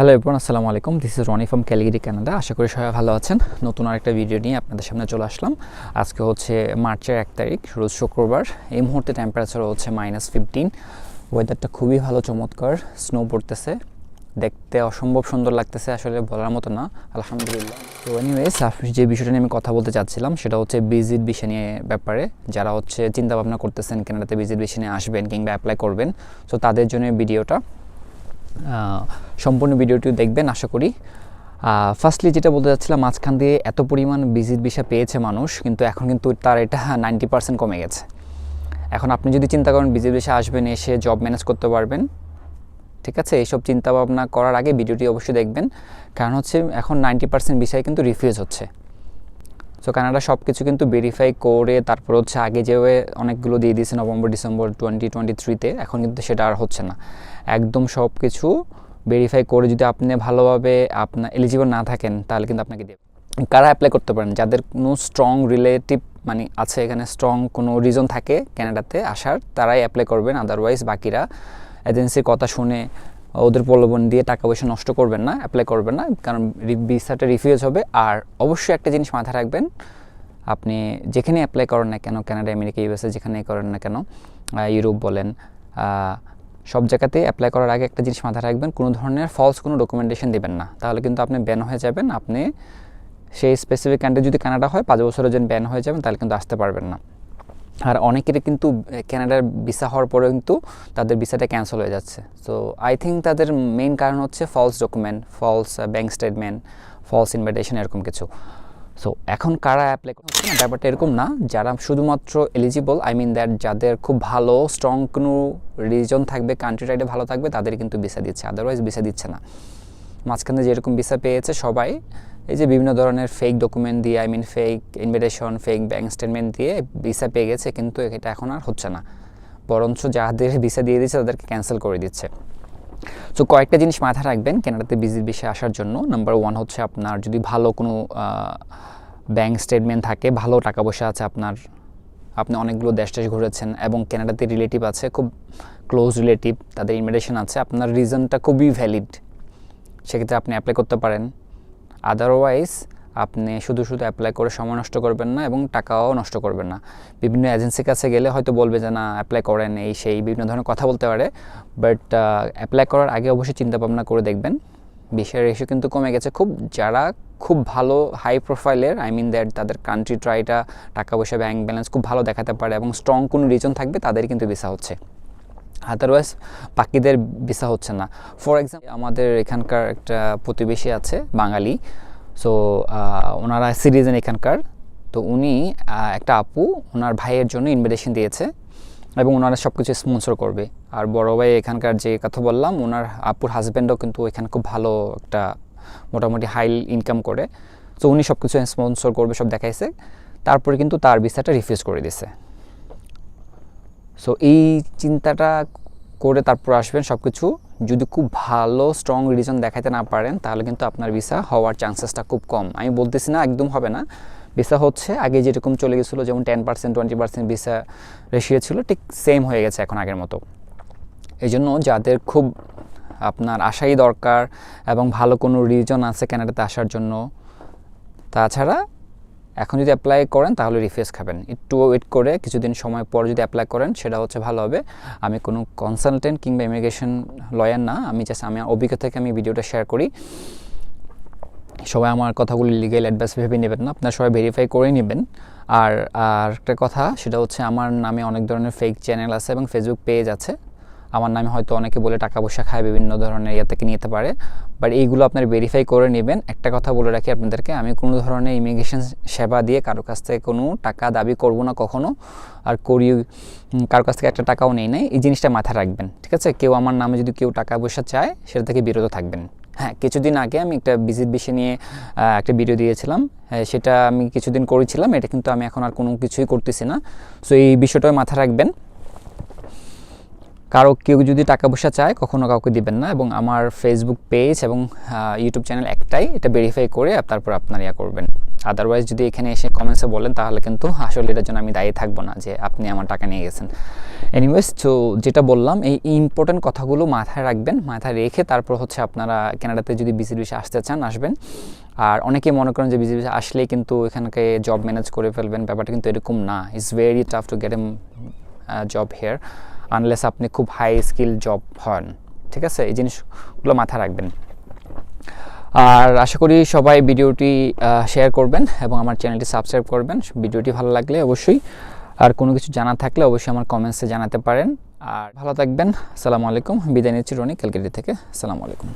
Hello everyone আসসালামু আলাইকুম। This is Rony from Calgary Canada আশা করি সবাই ভালো আছেন। নতুন আরেকটা ভিডিও নিয়ে আপনাদের সামনে চলে আসলাম। আজকে হচ্ছে মার্চের এক তারিখ, রোজ শুক্রবার। এই মুহূর্তে টেম্পারেচার হচ্ছে মাইনাস ফিফটিন ওয়েদারটা খুবই ভালো, চমৎকার। স্নো পড়তেছে। দেখতে অসম্ভব সুন্দর লাগতেছে আসলে, বলার মতো না। আলহামদুলিল্লাহ। তো এনিওয়েজ যে বিষয়টা নিয়ে আমি কথা বলতে চাচ্ছিলাম, সেটা হচ্ছে ভিজিট বিষয় নিয়ে ব্যাপারে। যারা হচ্ছে চিন্তা ভাবনা করতেছেন কেনাডাতে ভিজিট বিষয় নিয়ে আসবেন কিংবা অ্যাপ্লাই করবেন, তো তাদের জন্য ভিডিওটা সম্পূর্ণ ভিডিওটি দেখবেন, আশা করি। ফার্স্টলি যেটা বলতে চাচ্ছিলাম, মাঝখান দিয়ে এত পরিমাণ ভিজিট ভিসা পেয়েছে মানুষ, কিন্তু এখন কিন্তু তার এটা নাইনটি পার্সেন্ট কমে গেছে। এখন আপনি যদি চিন্তা করেন ভিজিট ভিসা আসবেন, এসে জব ম্যানেজ করতে পারবেন, ঠিক আছে? এইসব চিন্তাভাবনা করার আগে ভিডিওটি অবশ্যই দেখবেন। কারণ হচ্ছে, এখন নাইনটি পার্সেন্ট বিষয় কিন্তু রিফিউজ হচ্ছে। সো কানাডা সব কিছু কিন্তু ভেরিফাই করে তারপর হচ্ছে আগে যেভাবে অনেকগুলো দিয়ে দিয়েছে নভেম্বর, ডিসেম্বর টোয়েন্টি টোয়েন্টি থ্রিতে এখন কিন্তু সেটা আর হচ্ছে না। একদম সব কিছু ভেরিফাই করে যদি আপনি ভালোভাবে আপনার এলিজিবল না থাকেন, তাহলে কিন্তু আপনাকে দেবে কারা অ্যাপ্লাই করতে পারেন? যাদের কোনো স্ট্রং রিলেটিভ মানে আছে এখানে স্ট্রং কোনো রিজন থাকে ক্যানাডাতে আসার, তারাই অ্যাপ্লাই করবেন। আদারওয়াইজ বাকিরা এজেন্সির কথা শুনে ওদের প্রলোভন দিয়ে টাকা পয়সা নষ্ট করবেন না অ্যাপ্লাই করবেন না, কারণ ভিসাটা রিফিউজ হবে। আর অবশ্যই একটা জিনিস মাথায় রাখবেন, আপনি যেখানে অ্যাপ্লাই করেন না কেন, কানাডা, আমেরিকা ইউএসএ যেখানেই করেন না কেন ইউরোপ বলেন সব জায়গাতে অ্যাপ্লাই করার আগে একটা জিনিস মাথায় রাখবেন, কোনো ধরনের ফলস কোনো ডকুমেন্টেশন দেবেন না। তাহলে কিন্তু আপনি ব্যান হয়ে যাবেন, আপনি সেই স্পেসিফিক কান্ট্রি যদি কানাডা হয়, পাঁচ বছরের জন্য ব্যান হয়ে যাবেন, তাহলে কিন্তু আসতে পারবেন না। আর অনেকেরই কিন্তু ক্যানাডার ভিসা হওয়ার পরে কিন্তু তাদের ভিসাটা ক্যান্সেল হয়ে যাচ্ছে। সো আই থিঙ্ক তাদের মেইন কারণ হচ্ছে false document false bank statement false invitation এরকম কিছু। সো এখন কারা অ্যাপ্লাই করছে না, ব্যাপারটা এরকম না, যারা শুধুমাত্র এলিজিবল আই মিন দ্যাট যাদের খুব ভালো স্ট্রং কোনো রিজন থাকবে কান্ট্রি রাইডে ভালো থাকবে তাদের কিন্তু ভিসা দিচ্ছে আদারওয়াইজ ভিসা দিচ্ছে না। মাঝখানে যেরকম ভিসা পেয়েছে সবাই এই যে বিভিন্ন ধরনের ফেক ডকুমেন্ট দিয়ে I mean fake invitation fake bank statement দিয়ে ভিসা পেয়ে গেছে, কিন্তু এটা এখন আর হচ্ছে না। বরঞ্চ যাদের ভিসা দিয়ে দিচ্ছে তাদেরকে ক্যান্সেল করে দিচ্ছে। সো কয়েকটা জিনিস মাথায় রাখবেন কেনাডাতে ভিজিট বিষয়ে আসার জন্য। নাম্বার ওয়ান হচ্ছে আপনার যদি ভালো কোনো ব্যাঙ্ক স্টেটমেন্ট থাকে, ভালো টাকা পয়সা আছে আপনার, আপনি অনেকগুলো দেশ টেশ ঘুরেছেন এবং কেনাডাতে রিলেটিভ আছে, খুব ক্লোজ রিলেটিভ তাদের ইনভিটেশন আছে, আপনার রিজনটা খুবই ভ্যালিড সেক্ষেত্রে আপনি অ্যাপ্লাই করতে পারেন। আদারওয়াইজ আপনি শুধু শুধু অ্যাপ্লাই করে সময় নষ্ট করবেন না এবং টাকাও নষ্ট করবেন না। বিভিন্ন এজেন্সির কাছে গেলে হয়তো বলবে যে, না অ্যাপ্লাই করেন এই সেই, বিভিন্ন ধরনের কথা বলতে পারে। বাট অ্যাপ্লাই করার আগে অবশ্যই চিন্তা ভাবনা করে দেখবেন। বিষয়ের রেশিও কিন্তু কমে গেছে। খুব, যারা খুব ভালো হাই প্রোফাইলের আই মিন দ্যাট তাদের কান্ট্রি ট্রাইটা টাকা পয়সা ব্যাঙ্ক ব্যালেন্স খুব ভালো দেখাতে পারে এবং স্ট্রং কোনো রিজন থাকবে তাদের কিন্তু ভিসা হচ্ছে। আদারওয়াইজ বাকিদের ভিসা হচ্ছে না। ফর এক্সাম্পল আমাদের এখানকার একটা প্রতিবেশী আছে, বাঙালি। সো ওনারা সিটিজেন এখানকার। তো উনি একটা আপু, ওনার ভাইয়ের জন্য ইনভিটেশন দিয়েছে এবং ওনারা সব কিছু স্পন্সর করবে। আর বড় ভাই এখানকার যে কথা বললাম, ওনার আপুর হাজব্যান্ডও কিন্তু এখানে খুব ভালো একটা মোটামুটি হাই ইনকাম করে। তো উনি সব কিছু স্পন্সর করবে, সব দেখাইছে। তারপরে কিন্তু তার ভিসাটা রিফিউজ করে দিছে। সো এই চিন্তাটা করে তারপর আসবেন সব কিছু যদি খুব ভালো স্ট্রং রিজন দেখাতে না পারেন, তাহলে কিন্তু আপনার ভিসা হওয়ার চান্সেসটা খুব কম। আমি বলতেছি না একদম হবে না। ভিসা হচ্ছে, আগে যেরকম চলে গেছিল, যেমন ten percent twenty percent visa ratio ছিল, ঠিক সেম হয়ে গেছে এখন আগের মতো। এই জন্য যাদের খুব আপনার আশাই দরকার এবং ভালো কোনো রিজন আছে ক্যানাডাতে আসার জন্য, তাছাড়া এখন যদি অ্যাপ্লাই করেন, তাহলে রিফ্রেশ খাবেন। একটু ওয়েট করে কিছুদিন সময় পর যদি অ্যাপ্লাই করেন, সেটা হচ্ছে ভালো হবে। আমি কোনো কনসালটেন্ট কিংবা ইমিগ্রেশন লয়ার না, আমি জাস্ট আমি অভিজ্ঞতা থেকে আমি ভিডিওটা শেয়ার করি। সবাই আমার কথাগুলি লিগেল অ্যাডভাইস ভেবে নেবেন না, আপনারা সবাই ভেরিফাই করে নেবেন। আর আর একটা কথা, সেটা হচ্ছে আমার নামে অনেক ধরনের ফেক চ্যানেল আছে এবং ফেসবুক পেজ আছে। আমার নামে হয়তো অনেকে বলে টাকা পয়সা খায় বিভিন্ন ধরনের ইয়ে থেকে নিতে পারে। বাট এইগুলো আপনার ভেরিফাই করে নেবেন। একটা কথা বলে রাখি আপনাদেরকে আমি কোনো ধরনের ইমিগ্রেশন সেবা দিয়ে কারও কাছ থেকে কোনো টাকা দাবি করব না কখনো। আর করি কারও কাছ থেকে একটা টাকাও নেই নাই। এই জিনিসটা মাথায় রাখবেন ঠিক আছে? কেউ আমার নামে যদি কেউ টাকা পয়সা চায় সেটা থেকে বিরত থাকবেন। হ্যাঁ কিছুদিন আগে আমি একটা ভিজিট বিষয় নিয়ে একটা ভিডিও দিয়েছিলাম। হ্যাঁ, সেটা আমি কিছুদিন করেছিলাম। এটা কিন্তু আমি এখন আর কোনো কিছুই করতেছি না। সো এই বিষয়টাও মাথায় রাখবেন। কারও কেউ যদি টাকা পয়সা চায়, কখনো কাউকে দিবেন না এবং আমার ফেসবুক পেজ এবং ইউটিউব চ্যানেল একটাই, এটা ভেরিফাই করে তারপর আপনার ইয়া করবেন। আদারওয়াইজ যদি এখানে এসে কমেন্টসে বলেন, তাহলে কিন্তু আসলে এটার জন্য আমি দায়ী থাকব না যে আপনি আমার টাকা নিয়ে গেছেন। এনিওয়েজ তো যেটা বললাম, এই ইম্পর্টেন্ট কথাগুলো মাথায় রাখবেন, মাথায় রেখে তারপর হচ্ছে আপনারা কানাডাতে যদি বিসি আসতে চান, আসবেন। আর অনেকে মনে করেন যে বিসি বিষয়ে আসলেই কিন্তু এখানকে জব ম্যানেজ করে ফেলবেন, ব্যাপারটা কিন্তু এরকম না। It's very tough to get a job here unless আপনি খুব হাই স্কিল জব হন, ঠিক আছে? এই জিনিসগুলো মাথা রাখবেন। আর আশা করি সবাই ভিডিওটি শেয়ার করবেন এবং আমার চ্যানেলটি সাবস্ক্রাইব করবেন। ভিডিওটি ভালো লাগলে অবশ্যই, আর কোনো কিছু জানা থাকলে অবশ্যই আমার কমেন্টসে জানাতে পারেন। আর ভালো থাকবেন। সালামু আলাইকুম। বিদায় নিচ্ছি রনি ক্যালকাটি থেকে। সালামু আলাইকুম।